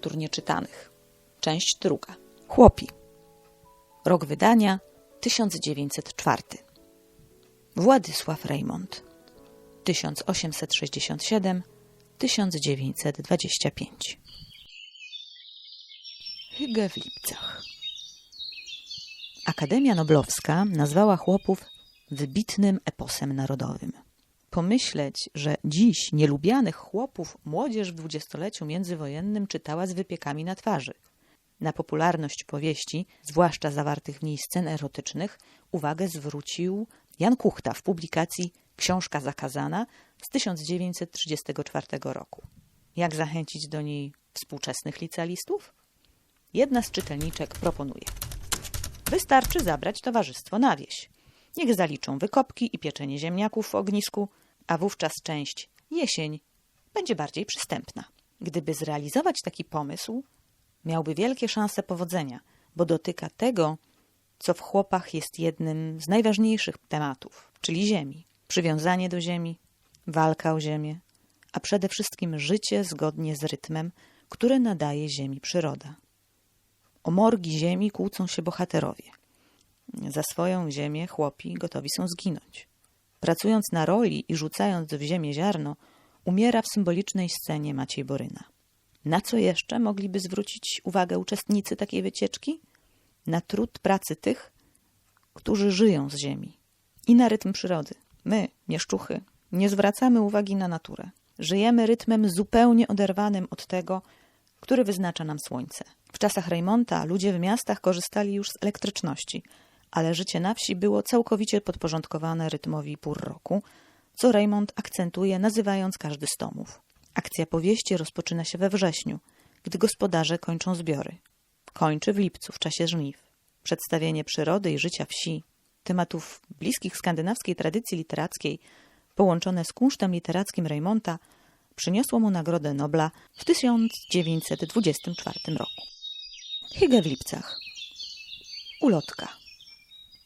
Lektur nieczytanych. Część druga. Chłopi. Rok wydania 1904. Władysław Reymont. 1867-1925. Hygge w Lipcach. Akademia Noblowska nazwała chłopów wybitnym eposem narodowym. Pomyśleć, że dziś nielubianych chłopów młodzież w dwudziestoleciu międzywojennym czytała z wypiekami na twarzy. Na popularność powieści, zwłaszcza zawartych w niej scen erotycznych, uwagę zwrócił Jan Kuchta w publikacji Książka zakazana z 1934 roku. Jak zachęcić do niej współczesnych licealistów? Jedna z czytelniczek proponuje. Wystarczy zabrać towarzystwo na wieś. Niech zaliczą wykopki i pieczenie ziemniaków w ognisku, a wówczas część jesień będzie bardziej przystępna. Gdyby zrealizować taki pomysł, miałby wielkie szanse powodzenia, bo dotyka tego, co w chłopach jest jednym z najważniejszych tematów, czyli ziemi. Przywiązanie do ziemi, walka o ziemię, a przede wszystkim życie zgodnie z rytmem, które nadaje ziemi przyroda. O morgi ziemi kłócą się bohaterowie. Za swoją ziemię chłopi gotowi są zginąć. Pracując na roli i rzucając w ziemię ziarno, umiera w symbolicznej scenie Maciej Boryna. Na co jeszcze mogliby zwrócić uwagę uczestnicy takiej wycieczki? Na trud pracy tych, którzy żyją z ziemi i na rytm przyrody. My, mieszczuchy, nie zwracamy uwagi na naturę. Żyjemy rytmem zupełnie oderwanym od tego, który wyznacza nam słońce. W czasach Reymonta ludzie w miastach korzystali już z elektryczności, ale życie na wsi było całkowicie podporządkowane rytmowi pór roku, co Raymond akcentuje, nazywając każdy z tomów. Akcja powieści rozpoczyna się we wrześniu, gdy gospodarze kończą zbiory. Kończy w lipcu, w czasie żniw. Przedstawienie przyrody i życia wsi, tematów bliskich skandynawskiej tradycji literackiej, połączone z kunsztem literackim Reymonta, przyniosło mu Nagrodę Nobla w 1924 roku. Hygge w Lipcach. Ulotka.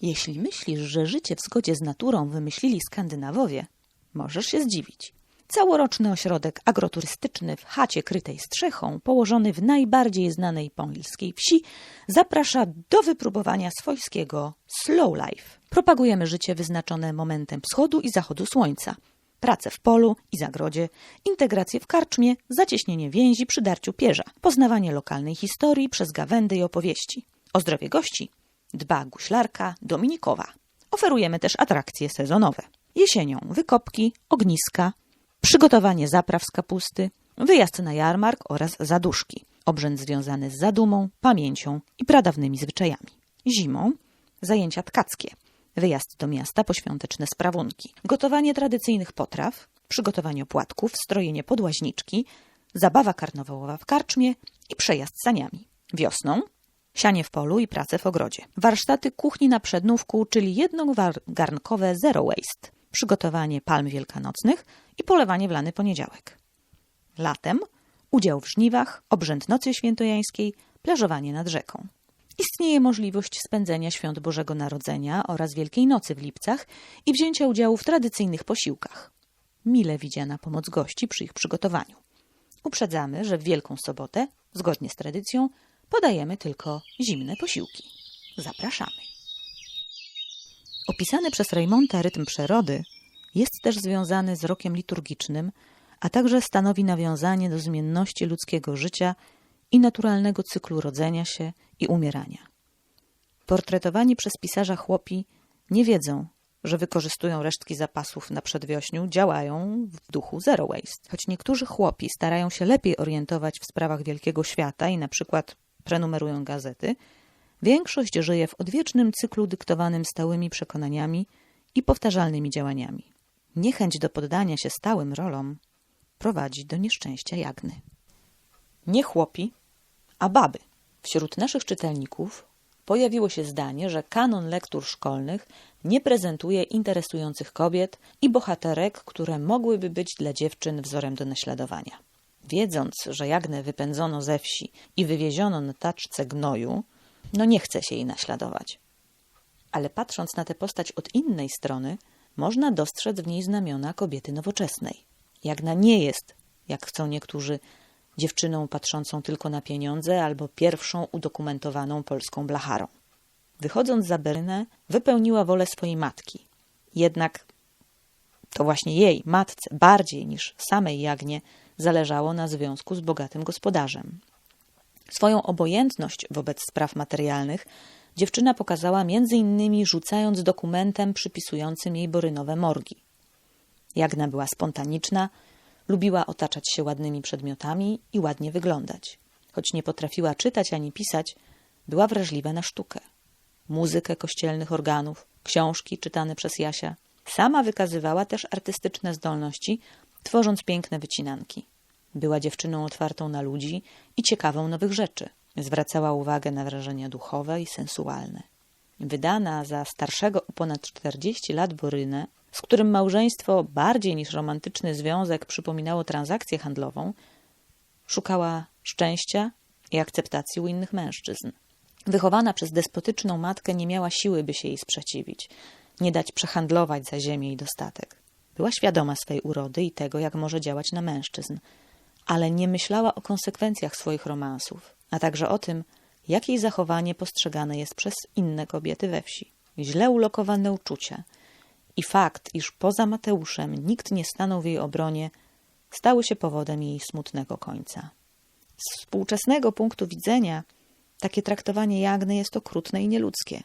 Jeśli myślisz, że życie w zgodzie z naturą wymyślili Skandynawowie, możesz się zdziwić. Całoroczny ośrodek agroturystyczny w chacie krytej strzechą, położony w najbardziej znanej pońskiej wsi, zaprasza do wypróbowania swojskiego slow life. Propagujemy życie wyznaczone momentem wschodu i zachodu słońca. Pracę w polu i zagrodzie, integrację w karczmie, zacieśnienie więzi przy darciu pierza, poznawanie lokalnej historii przez gawędy i opowieści. O zdrowie gości dba guślarka Dominikowa. Oferujemy też atrakcje sezonowe. Jesienią wykopki, ogniska, przygotowanie zapraw z kapusty, wyjazd na jarmark oraz zaduszki. Obrzęd związany z zadumą, pamięcią i pradawnymi zwyczajami. Zimą zajęcia tkackie, wyjazd do miasta po świąteczne sprawunki, gotowanie tradycyjnych potraw, przygotowanie opłatków, strojenie podłaźniczki, zabawa karnawałowa w karczmie i przejazd saniami. Wiosną sianie w polu i pracę w ogrodzie. Warsztaty kuchni na przednówku, czyli jednogarnkowe zero waste, przygotowanie palm wielkanocnych i polewanie w lany poniedziałek. Latem udział w żniwach, obrzęd nocy świętojańskiej, plażowanie nad rzeką. Istnieje możliwość spędzenia świąt Bożego Narodzenia oraz Wielkiej Nocy w Lipcach i wzięcia udziału w tradycyjnych posiłkach. Mile widziana pomoc gości przy ich przygotowaniu. Uprzedzamy, że w Wielką Sobotę, zgodnie z tradycją, podajemy tylko zimne posiłki. Zapraszamy. Opisany przez Reymonta rytm przyrody jest też związany z rokiem liturgicznym, a także stanowi nawiązanie do zmienności ludzkiego życia i naturalnego cyklu rodzenia się i umierania. Portretowani przez pisarza chłopi nie wiedzą, że wykorzystują resztki zapasów na przedwiośniu, działają w duchu zero waste. Choć niektórzy chłopi starają się lepiej orientować w sprawach wielkiego świata i na przykład prenumerują gazety, większość żyje w odwiecznym cyklu dyktowanym stałymi przekonaniami i powtarzalnymi działaniami. Niechęć do poddania się stałym rolom prowadzi do nieszczęścia jagny. Nie chłopi, a baby. Wśród naszych czytelników pojawiło się zdanie, że kanon lektur szkolnych nie prezentuje interesujących kobiet i bohaterek, które mogłyby być dla dziewczyn wzorem do naśladowania. Wiedząc, że Jagnę wypędzono ze wsi i wywieziono na taczce gnoju, no nie chce się jej naśladować. Ale patrząc na tę postać od innej strony, można dostrzec w niej znamiona kobiety nowoczesnej. Jagna nie jest, jak chcą niektórzy, dziewczyną patrzącą tylko na pieniądze albo pierwszą udokumentowaną polską blacharą. Wychodząc za Berynę, wypełniła wolę swojej matki. Jednak to właśnie jej, matce, bardziej niż samej Jagnie, zależało na związku z bogatym gospodarzem. Swoją obojętność wobec spraw materialnych dziewczyna pokazała między innymi rzucając dokumentem przypisującym jej borynowe morgi. Jagna była spontaniczna, lubiła otaczać się ładnymi przedmiotami i ładnie wyglądać. Choć nie potrafiła czytać ani pisać, była wrażliwa na sztukę. Muzykę kościelnych organów, książki czytane przez Jasia. Sama wykazywała też artystyczne zdolności, tworząc piękne wycinanki. Była dziewczyną otwartą na ludzi i ciekawą nowych rzeczy. Zwracała uwagę na wrażenia duchowe i sensualne. Wydana za starszego o ponad 40 lat Borynę, z którym małżeństwo bardziej niż romantyczny związek przypominało transakcję handlową, szukała szczęścia i akceptacji u innych mężczyzn. Wychowana przez despotyczną matkę nie miała siły, by się jej sprzeciwić, nie dać przehandlować za ziemię i dostatek. Była świadoma swej urody i tego, jak może działać na mężczyzn, ale nie myślała o konsekwencjach swoich romansów, a także o tym, jak jej zachowanie postrzegane jest przez inne kobiety we wsi. Źle ulokowane uczucia i fakt, iż poza Mateuszem nikt nie stanął w jej obronie, stały się powodem jej smutnego końca. Z współczesnego punktu widzenia takie traktowanie Jagny jest okrutne i nieludzkie.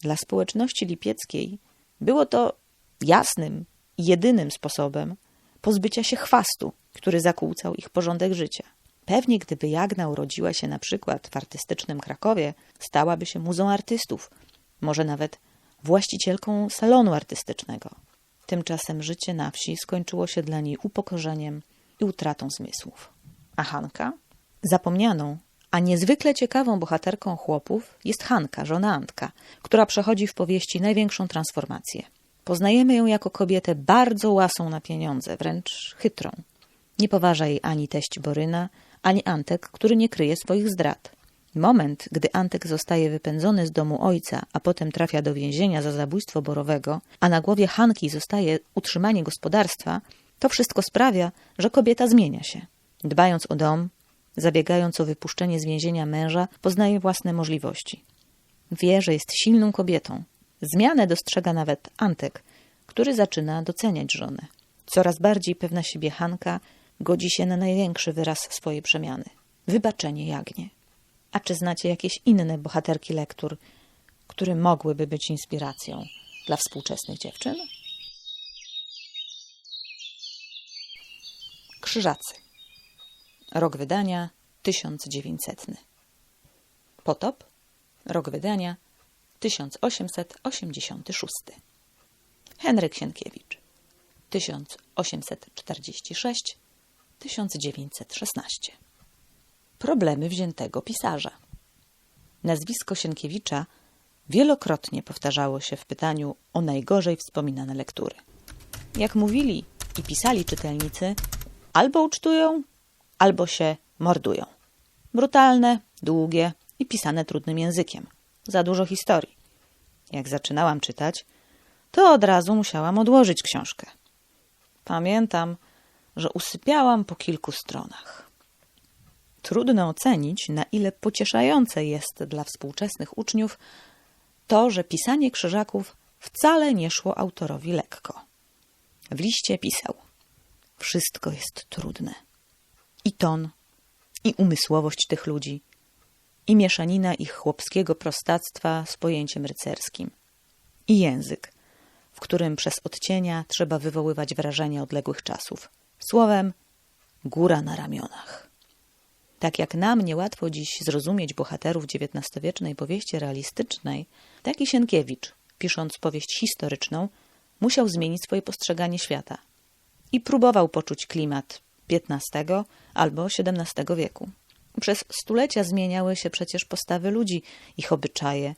Dla społeczności lipieckiej było to jasnym jedynym sposobem pozbycia się chwastu, który zakłócał ich porządek życia. Pewnie gdyby Jagna urodziła się na przykład w artystycznym Krakowie, stałaby się muzą artystów, może nawet właścicielką salonu artystycznego. Tymczasem życie na wsi skończyło się dla niej upokorzeniem i utratą zmysłów. A Hanka? Zapomnianą, a niezwykle ciekawą bohaterką chłopów jest Hanka, żona Antka, która przechodzi w powieści największą transformację. Poznajemy ją jako kobietę bardzo łasą na pieniądze, wręcz chytrą. Nie poważa jej ani teść Boryna, ani Antek, który nie kryje swoich zdrad. Moment, gdy Antek zostaje wypędzony z domu ojca, a potem trafia do więzienia za zabójstwo Borowego, a na głowie Hanki zostaje utrzymanie gospodarstwa, to wszystko sprawia, że kobieta zmienia się. Dbając o dom, zabiegając o wypuszczenie z więzienia męża, poznaje własne możliwości. Wie, że jest silną kobietą. Zmianę dostrzega nawet Antek, który zaczyna doceniać żonę. Coraz bardziej pewna siebie Hanka godzi się na największy wyraz swojej przemiany wybaczenie Jagnie. A czy znacie jakieś inne bohaterki lektur, które mogłyby być inspiracją dla współczesnych dziewczyn? Krzyżacy. Rok wydania 1900. Potop. Rok wydania 1886. Henryk Sienkiewicz 1846 1916. Problemy wziętego pisarza. Nazwisko Sienkiewicza wielokrotnie powtarzało się w pytaniu o najgorzej wspominane lektury. Jak mówili i pisali czytelnicy, albo ucztują, albo się mordują. Brutalne, długie i pisane trudnym językiem. Za dużo historii. Jak zaczynałam czytać, to od razu musiałam odłożyć książkę. Pamiętam, że usypiałam po kilku stronach. Trudno ocenić, na ile pocieszające jest dla współczesnych uczniów to, że pisanie krzyżaków wcale nie szło autorowi lekko. W liście pisał: Wszystko jest trudne. I ton, i umysłowość tych ludzi, i mieszanina ich chłopskiego prostactwa z pojęciem rycerskim, i język, w którym przez odcienia trzeba wywoływać wrażenie odległych czasów. Słowem, góra na ramionach. Tak jak nam niełatwo dziś zrozumieć bohaterów XIX-wiecznej powieści realistycznej, tak i Sienkiewicz, pisząc powieść historyczną, musiał zmienić swoje postrzeganie świata i próbował poczuć klimat XV albo XVII wieku. Przez stulecia zmieniały się przecież postawy ludzi, ich obyczaje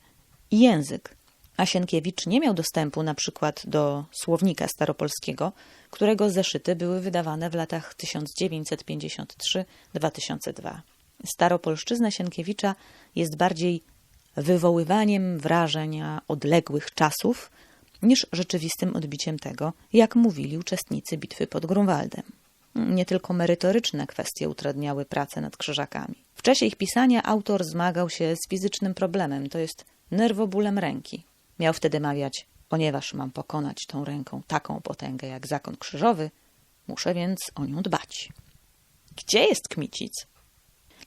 i język, a Sienkiewicz nie miał dostępu na przykład do słownika staropolskiego, którego zeszyty były wydawane w latach 1953-2002. Staropolszczyzna Sienkiewicza jest bardziej wywoływaniem wrażenia odległych czasów niż rzeczywistym odbiciem tego, jak mówili uczestnicy bitwy pod Grunwaldem. Nie tylko merytoryczne kwestie utrudniały pracę nad krzyżakami. W czasie ich pisania autor zmagał się z fizycznym problemem, to jest nerwobólem ręki. Miał wtedy mawiać, ponieważ mam pokonać tą ręką taką potęgę jak zakon krzyżowy, muszę więc o nią dbać. Gdzie jest Kmicic?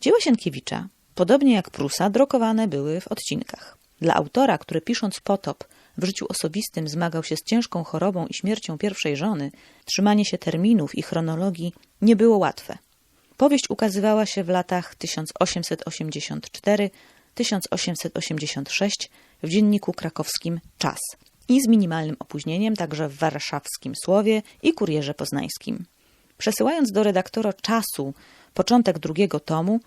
Dzieła Sienkiewicza, podobnie jak Prusa, drukowane były w odcinkach. Dla autora, który pisząc Potop w życiu osobistym zmagał się z ciężką chorobą i śmiercią pierwszej żony, trzymanie się terminów i chronologii nie było łatwe. Powieść ukazywała się w latach 1884-1886 w dzienniku krakowskim Czas i z minimalnym opóźnieniem także w warszawskim Słowie i Kurierze Poznańskim. Przesyłając do redaktora Czasu początek drugiego tomu,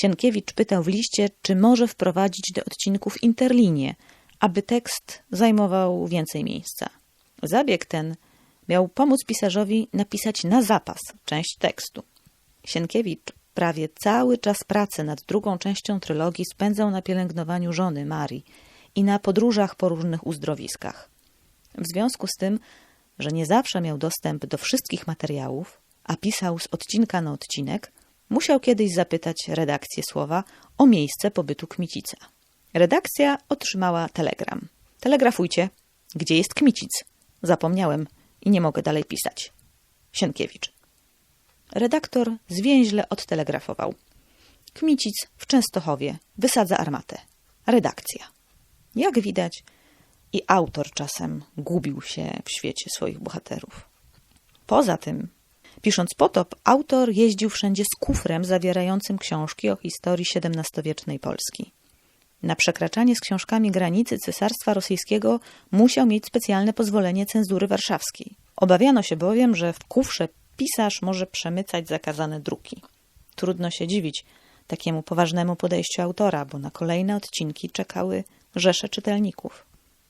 Sienkiewicz pytał w liście, czy może wprowadzić do odcinków interlinię, aby tekst zajmował więcej miejsca. Zabieg ten miał pomóc pisarzowi napisać na zapas część tekstu. Sienkiewicz prawie cały czas pracy nad drugą częścią trylogii spędzał na pielęgnowaniu żony Marii i na podróżach po różnych uzdrowiskach. W związku z tym, że nie zawsze miał dostęp do wszystkich materiałów, a pisał z odcinka na odcinek, musiał kiedyś zapytać redakcję Słowa o miejsce pobytu Kmicica. Redakcja otrzymała telegram. Telegrafujcie. Gdzie jest Kmicic? Zapomniałem i nie mogę dalej pisać. Sienkiewicz. Redaktor zwięźle odtelegrafował. Kmicic w Częstochowie wysadza armatę. Redakcja. Jak widać, i autor czasem gubił się w świecie swoich bohaterów. Poza tym, pisząc potop, autor jeździł wszędzie z kufrem zawierającym książki o historii XVII-wiecznej Polski. Na przekraczanie z książkami granicy Cesarstwa Rosyjskiego musiał mieć specjalne pozwolenie cenzury warszawskiej. Obawiano się bowiem, że w kufrze pisarz może przemycać zakazane druki. Trudno się dziwić takiemu poważnemu podejściu autora, bo na kolejne odcinki czekały rzesze czytelników.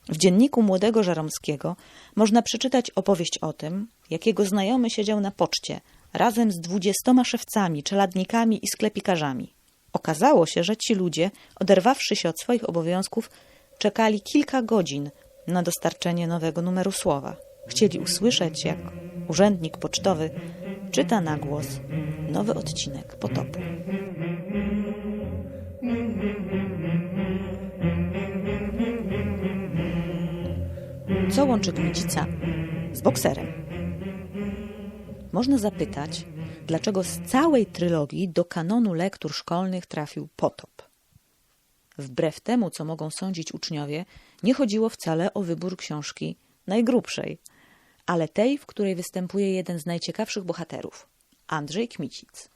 W dzienniku młodego Żaromskiego można przeczytać opowieść o tym, jak jego znajomy siedział na poczcie razem z dwudziestoma szewcami, czeladnikami i sklepikarzami. Okazało się, że ci ludzie, oderwawszy się od swoich obowiązków, czekali kilka godzin na dostarczenie nowego numeru słowa. Chcieli usłyszeć, jak urzędnik pocztowy czyta na głos nowy odcinek potopu. Co łączy Kmicica z bokserem? Można zapytać, dlaczego z całej trylogii do kanonu lektur szkolnych trafił potop. Wbrew temu, co mogą sądzić uczniowie, nie chodziło wcale o wybór książki najgrubszej, ale tej, w której występuje jeden z najciekawszych bohaterów Andrzej Kmicic.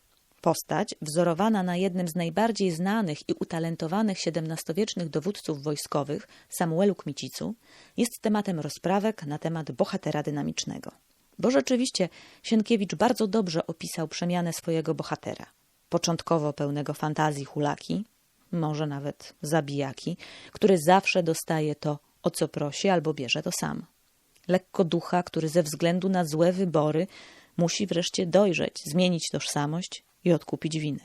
Postać, wzorowana na jednym z najbardziej znanych i utalentowanych XVII-wiecznych dowódców wojskowych, Samuelu Kmicicu, jest tematem rozprawek na temat bohatera dynamicznego. Bo rzeczywiście Sienkiewicz bardzo dobrze opisał przemianę swojego bohatera. Początkowo pełnego fantazji hulaki, może nawet zabijaki, który zawsze dostaje to, o co prosi, albo bierze to sam. Lekko ducha, który ze względu na złe wybory musi wreszcie dojrzeć, zmienić tożsamość i odkupić winy.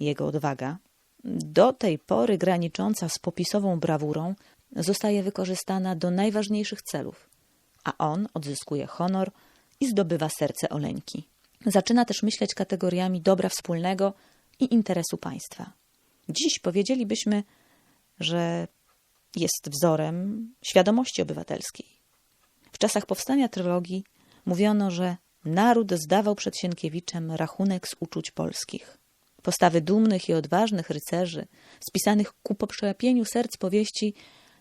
Jego odwaga, do tej pory granicząca z popisową brawurą, zostaje wykorzystana do najważniejszych celów, a on odzyskuje honor i zdobywa serce Oleńki. Zaczyna też myśleć kategoriami dobra wspólnego i interesu państwa. Dziś powiedzielibyśmy, że jest wzorem świadomości obywatelskiej. W czasach powstania trylogii mówiono, że naród zdawał przed Sienkiewiczem rachunek z uczuć polskich. Postawy dumnych i odważnych rycerzy, spisanych ku poprzepieniu serc powieści,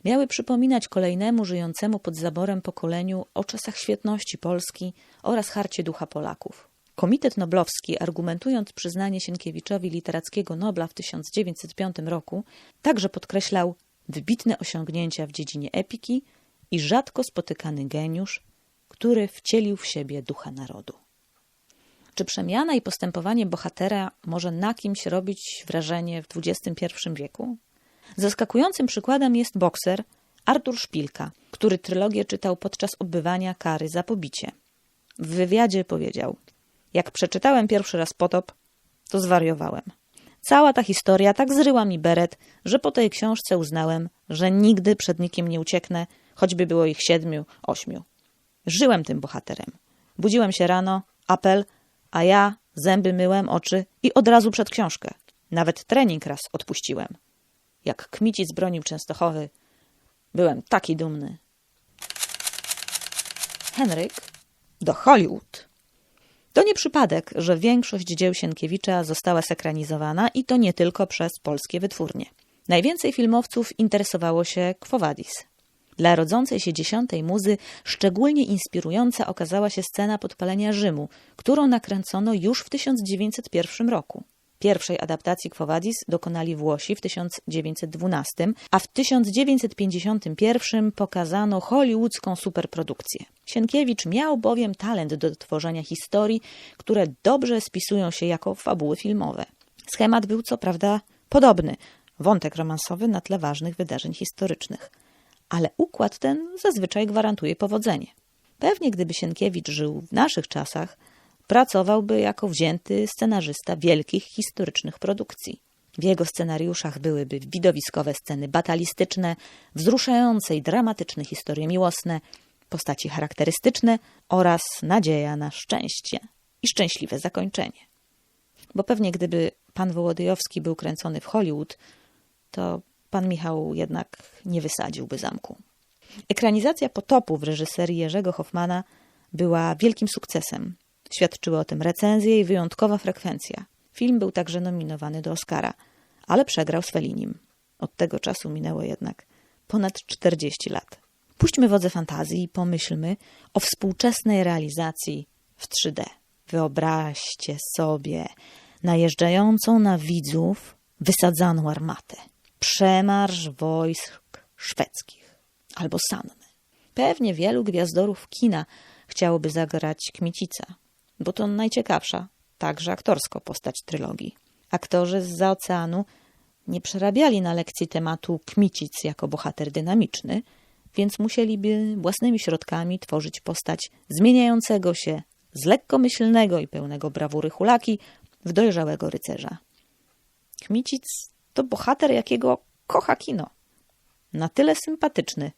miały przypominać kolejnemu żyjącemu pod zaborem pokoleniu o czasach świetności Polski oraz harcie ducha Polaków. Komitet Noblowski, argumentując przyznanie Sienkiewiczowi literackiego Nobla w 1905 roku, także podkreślał wybitne osiągnięcia w dziedzinie epiki i rzadko spotykany geniusz, który wcielił w siebie ducha narodu. Czy przemiana i postępowanie bohatera może na kimś robić wrażenie w XXI wieku? Zaskakującym przykładem jest bokser Artur Szpilka, który trylogię czytał podczas odbywania kary za pobicie. W wywiadzie powiedział: Jak przeczytałem pierwszy raz potop, to zwariowałem. Cała ta historia tak zryła mi beret, że po tej książce uznałem, że nigdy przed nikim nie ucieknę, choćby było ich siedmiu, ośmiu. Żyłem tym bohaterem. Budziłem się rano, apel, A ja zęby myłem, oczy i od razu przed książkę. Nawet trening raz odpuściłem. Jak Kmicic bronił Częstochowy, byłem taki dumny. Henryk do Hollywood. To nie przypadek, że większość dzieł Sienkiewicza została sekranizowana i to nie tylko przez polskie wytwórnie. Najwięcej filmowców interesowało się Quo Vadis. Dla rodzącej się dziesiątej muzy szczególnie inspirująca okazała się scena podpalenia Rzymu, którą nakręcono już w 1901 roku. Pierwszej adaptacji Quo Vadis dokonali Włosi w 1912, a w 1951 pokazano hollywoodzką superprodukcję. Sienkiewicz miał bowiem talent do tworzenia historii, które dobrze spisują się jako fabuły filmowe. Schemat był co prawda podobny, wątek romansowy na tle ważnych wydarzeń historycznych, ale układ ten zazwyczaj gwarantuje powodzenie. Pewnie gdyby Sienkiewicz żył w naszych czasach, pracowałby jako wzięty scenarzysta wielkich historycznych produkcji. W jego scenariuszach byłyby widowiskowe sceny batalistyczne, wzruszające i dramatyczne historie miłosne, postaci charakterystyczne oraz nadzieja na szczęście i szczęśliwe zakończenie. Bo pewnie gdyby pan Wołodyjowski był kręcony w Hollywood, to pan Michał jednak nie wysadziłby zamku. Ekranizacja Potopu w reżyserii Jerzego Hoffmana była wielkim sukcesem. Świadczyły o tym recenzje i wyjątkowa frekwencja. Film był także nominowany do Oscara, ale przegrał z Fellinim. Od tego czasu minęło jednak ponad 40 lat. Puśćmy wodze fantazji i pomyślmy o współczesnej realizacji w 3D. Wyobraźcie sobie najeżdżającą na widzów wysadzaną armatę. Przemarsz wojsk szwedzkich albo Sanny. Pewnie wielu gwiazdorów kina chciałoby zagrać Kmicica, bo to najciekawsza, także aktorsko, postać trylogii. Aktorzy z oceanu nie przerabiali na lekcji tematu Kmicic jako bohater dynamiczny, więc musieliby własnymi środkami tworzyć postać zmieniającego się z lekkomyślnego i pełnego brawury hulaki w dojrzałego rycerza. Kmicic to bohater, jakiego kocha kino. Na tyle sympatyczny,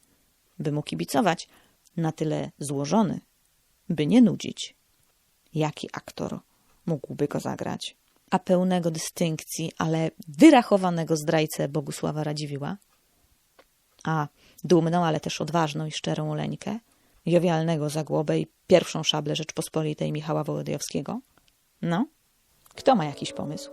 by mu kibicować, na tyle złożony, by nie nudzić. Jaki aktor mógłby go zagrać? A pełnego dystynkcji, ale wyrachowanego zdrajcę Bogusława Radziwiła? A dumną, ale też odważną i szczerą Oleńkę? Jowialnego Zagłobę i pierwszą szablę Rzeczpospolitej Michała Wołodyjowskiego? No, kto ma jakiś pomysł?